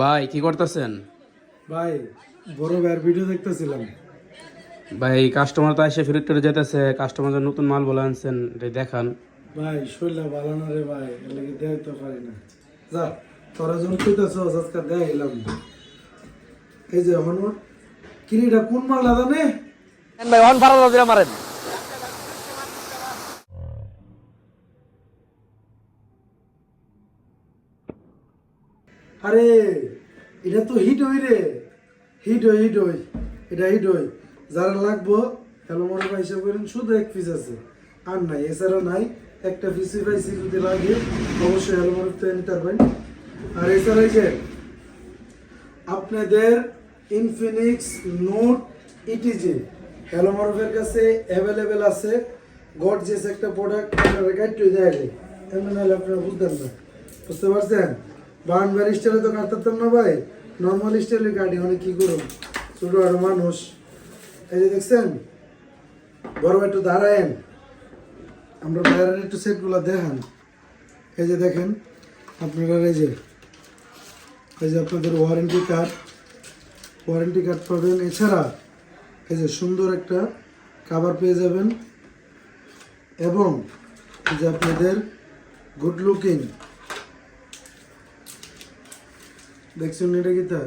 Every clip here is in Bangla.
ভাই কি করতেছেন? ভাই বড় ভাইয়ের ভিডিও দেখতেছিলাম। ভাই কাস্টমার তো এসে ফেরত করে যেতেছে কাস্টমার নতুন মাল বলে আনছেন এটা দেখান। ভাই শরীরটা ভালো না রে ভাই এর লাগে দেখতে পারি না। যা তোরা যখন কইতেছ আজকে দেখাইলাম এই যে হনুর কিনিটা কোন মাল লাগানে ভাই অন ফারা দিলে মারেন। আরে, এটা তো হিট হই রে। হিট হই হিট হই। এটা হিট হই। যারা লাগবো হ্যালো মনে হিসাব করেন শুধু এক পিস আছে। আর নাই, এছাড়া নাই। একটা পিসি পাইছি যদি লাগে, অবশ্যই হ্যালো মনে থেকে নিতে পারবেন আর এছাড়া যে, আপনাদের ইনফিনিক্স নোট ইটিজি হ্যালো মারুফের কাছে অ্যাভেলেবেল আছে। গর্জিয়াস একটা প্রোডাক্ট আপনারা গাইড টু দেয় এমন নাহলে আপনারা বুঝতেন না। বুঝতে পারছেন? বাউন্ডারি স্টাইলে তো কাটতাম না ভাই। নর্মাল স্টাইলে গাড়ি মানে কি করুন ছোট আরও মানুষ। এই যে দেখছেন, বড় একটু দাঁড়ায়েন। আমরা বাইরের একটু সেটগুলো দেখান। এই যে দেখেন, আপনারা এই যে এই যে আপনাদের ওয়ারেন্টি কার্ড ওয়ারেন্টি কার্ড পাবেন। এছাড়া এই যে সুন্দর একটা কাভার পেয়ে যাবেন। এবং যে আপনাদের গুড লুকিং দেখছেন এটা কি তা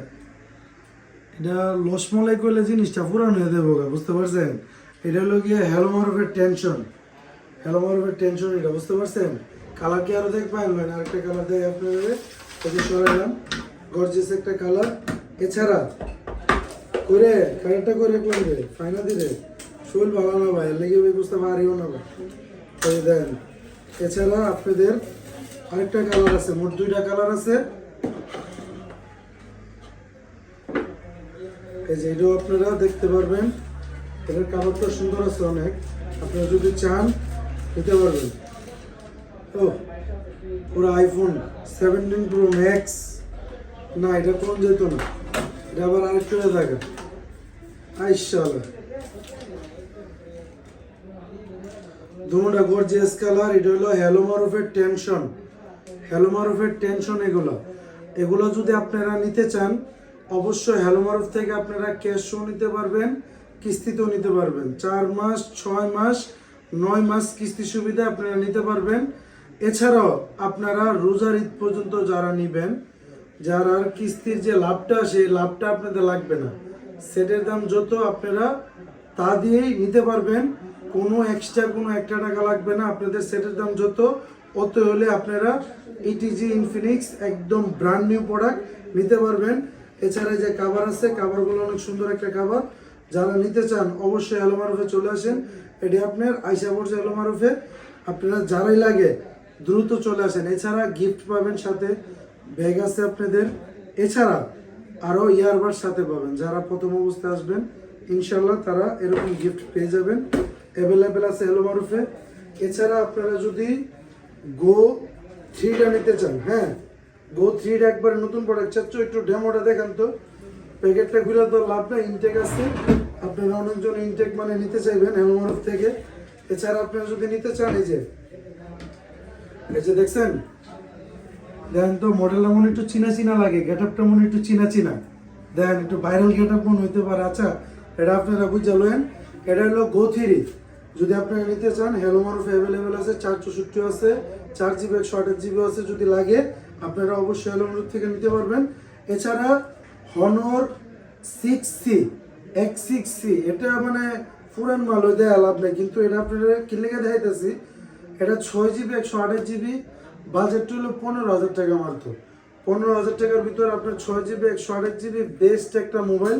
এটা লসমলাই করলে জিনিসটা পুরান হয়ে দেবো বুঝতে পারছেন? এটা হলো গিয়ে হ্যালোমারফের টেনশন হ্যালোমারফের টেনশন এটা, বুঝতে পারছেন? কালার কি আরও দেখ পাইলেন আরেকটা কালার দেয় আপনাদের। এটা সরাইলাম গর্জিয়াস একটা কালার এছাড়া, করে কালারটা করে রাখলাম রে ফাইনা দিলে। শরীর ভালো না ভাই লেগে ভাই বুঝতে পারিও না ভাই। এই দেন, এছাড়া আপনাদের আরেকটা কালার আছে, মোট দুইটা কালার আছে। এই যে এটাও আপনারা দেখতে পারবেন। এটার কালারটা সুন্দর আছে অনেক। আপনারা যদি চান, নিতে পারবেন। ও পুরো আইফোন সেভেন্টিন প্রো ম্যাক্স না, এটা কোন যেত না। এটা আবার আরেকটু থাকে আইশাল্লাহ দুটা গর্জিয়াস কালার এটা হলো হ্যালোমারফের টেনশন হ্যালোমারফের টেনশন এগুলো। এগুলো যদি আপনারা নিতে চান অবশ্যই হ্যালোমারফ থেকে আপনারা ক্যাশও নিতে পারবেন, কিস্তিতেও নিতে পারবেন। চার মাস, ছয় মাস, নয় মাস কিস্তি সুবিধা আপনারা নিতে পারবেন। এছাড়াও আপনারা রোজার ঈদ পর্যন্ত যারা নিবেন, যারা কিস্তির যে লাভটা সেই লাভটা আপনাদের লাগবে না। সেটের দাম যত আপনারা তা দিয়েই নিতে পারবেন। কোনো এক্সট্রা কোনো একটা টাকা লাগবে না। আপনাদের সেটের দাম যত অত হলে আপনারা ইটিজি ইনফিনিক্স একদম ব্র্যান্ড নিউ প্রোডাক্ট নিতে পারবেন। এছাড়া যে কাভার আছে কাভারগুলো অনেক সুন্দর একটা কাভার যারা নিতে চান, অবশ্যই আলোমারুফে চলে আসেন। এটি আপনার আইসা পড়ছে আলোমারুফে আপনারা যারাই লাগে, দ্রুত চলে আসেন। এছাড়া গিফট পাবেন সাথে ব্যাগ আছে আপনাদের। এছাড়া আরও ইয়ারবার সাথে পাবেন। যারা প্রথম অবস্থায় আসবেন ইনশাল্লাহ তারা এরকম গিফট পেয়ে যাবেন। অ্যাভেলেবেল আছে এলো মারুফে এছাড়া আপনারা যদি গো থ্রিটা নিতে চান হ্যাঁ গো থ্রিটা একবার নতুন প্রোডাক্ট চাচ্ছ, একটু ডেমোটা দেখান তো। প্যাকেটটা ঘুরে তো লাভ নাই ইনটেক আছে। আপনারা অনেকজন ইনটেক মানে নিতে চাইবেন হেলোমারুফ থেকে। এছাড়া আপনারা যদি নিতে চান, এই যে এই যে দেখছেন? দেখেন তো মডেলটা মনে একটু চিনা চিনা লাগে গেট আপটা মনে একটু চিনা চিনা দেখেন একটু ভাইরাল গেট আপ মনে হইতে পারে। আচ্ছা এটা আপনারা বুঝে লয়েন এটা হলো গো থ্রি যদি আপনারা নিতে চান হ্যালো মারুফ অ্যাভেলেবেল আছে, চার আছে, চার জিবি একশো আঠাশ জিবি আছে যদি লাগে আপনারা অবশ্যই মারুফ থেকে নিতে পারবেন। এছাড়া Honor six C X six C এটা মানে পুরান মাল, ওই দেয়া লাভ নেই। কিন্তু এটা আপনারা কিনলেগে দেখাইতেছি, এটা ছয় জিবি, একশো আঠাশ জিবি বাজেটটা হলো পনেরো হাজার টাকা মাত্র। পনেরো হাজার টাকার ভিতর আপনার ছয় জিবি, একশো আঠাশ জিবি বেস্ট একটা মোবাইল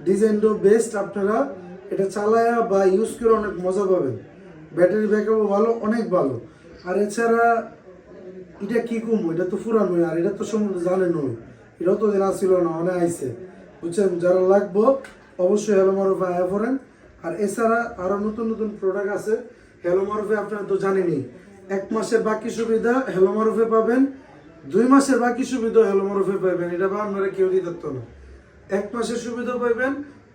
ডিজাইনটাও বেস্ট আপনারা এটা চালায়া বা ইউজ করে অনেক মজা পাবেন। ব্যাটারি ব্যাকআপও ভালো, অনেক ভালো। আর এছাড়া এটা কি কম? এটা তো পুরানো আর এটা তো সম্বন্ধে জানেন ওই এটাও তো দিন আসছিল না অনেক আইসে বুঝছেন? যারা লাগবো, অবশ্যই হ্যালো মারুফে আয়া পড়েন। আর এছাড়া আরও নতুন নতুন প্রোডাক্ট আছে। হ্যালো মারুফে আপনারা তো জানেনই। এক মাসের বাকি সুবিধা হ্যালো মারুফে পাবেন। দুই মাসের বাকি সুবিধা হ্যালো মারুফে পাবেন। এটা বা আপনারা কেউ দিতে না। এক মাসের সুবিধা পাবেন,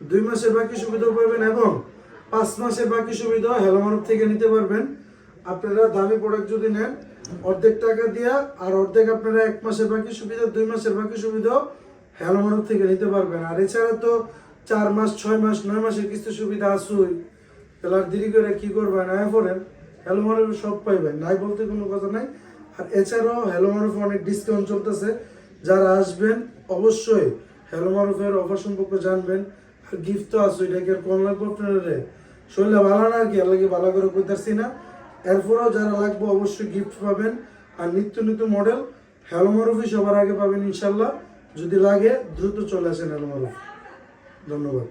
দুই মাসের বাকি সুবিধাও পাবেন এবং পাঁচ মাসের বাকি সুবিধা হ্যালো মারুফ থেকে নিতে পারবেন। আপনারা দামি প্রোডাক্ট যদি নেন অর্ধেক টাকা দিয়া আর অর্ধেক আপনারা এক মাসের বাকি সুবিধা, দুই মাসের বাকি সুবিধাও হ্যালো থেকে নিতে পারবেন। আর এছাড়া তো চার মাস, ছয় মাস, নয় মাসের কিস্তি সুবিধা আসুই তাহলে আর দেরি করে কি করবেন আয় পড়েন হ্যালো সব পাইবেন, নাই বলতে কোনো কথা নাই। আর এছাড়াও হ্যালো অনেক ডিসকাউন্ট চলতেছে। যারা আসবেন, অবশ্যই হ্যালো মারুফের অফার সম্পর্কে জানবেন। আর গিফট তো এটাকে আর কম লাগবে আপনার শরীরে ভালো না আর কি আল্লাহকে ভালো করে কইতারছি না? এরপরেও যারা লাগবে অবশ্যই গিফট পাবেন। আর নিত্য নিত্য মডেল হেলমারুফি সবার আগে পাবেন ইনশাল্লাহ। যদি লাগে, দ্রুত চলে আসেন হেলমারুফ ধন্যবাদ।